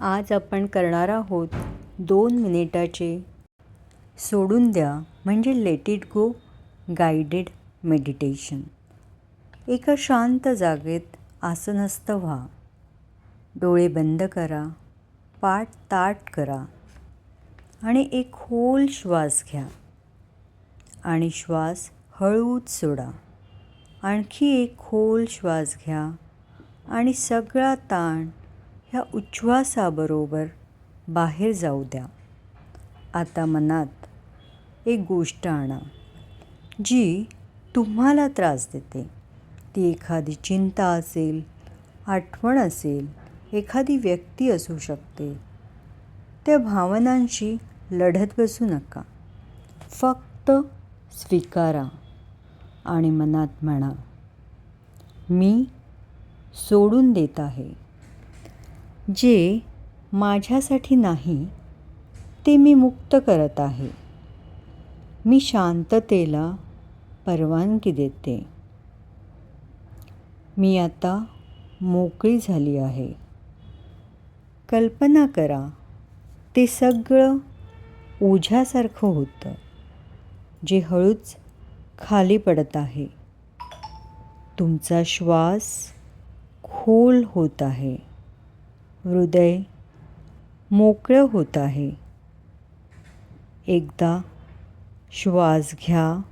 आज आपण करणार आहोत दोन मिनिटाचे सोडून द्या म्हणजे let it go guided meditation एका शांत जागेत आसनस्थ व्हा. डोळे बंद करा पाठ ताट करा आणि एक खोल श्वास घ्या आणि श्वास हळूच सोडा. आणखी एक खोल श्वास घ्या आणि सगळा ताण ह्या उच्छ्वासाबरोबर बाहेर जाऊ द्या. आता मनात एक गोष्ट आणा जी तुम्हाला त्रास देते. ती एखादी चिंता असेल आठवण असेल एखादी व्यक्ती असू शकते. त्या भावनांशी लढत बसू नका. फक्त स्वीकारा आणि मनात म्हणा मी सोडून देत आहे. जे माझ्यासाठी नाही ते मी मुक्त करत आहे. मी शांततेला परवानगी देते. मी आता मोकळी झाली आहे. कल्पना करा ते सगळं ओझ्यासारखं होतं जे हळूच खाली पडत आहे. तुमचा श्वास खोल होत आहे. हृदय मोकळं होत आहे. एकदा श्वास घ्या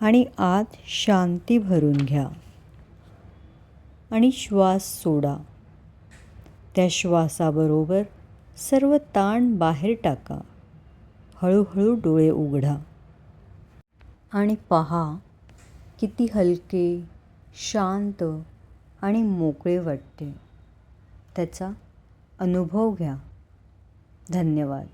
आणि आत शांती भरून घ्या आणि श्वास सोडा. त्या श्वासाबरोबर सर्व ताण बाहेर टाका. हळूहळू डोळे उघडा आणि पहा किती हलके शांत आणि मोकळे वाटते. त्याचा अनुभव घ्या. धन्यवाद.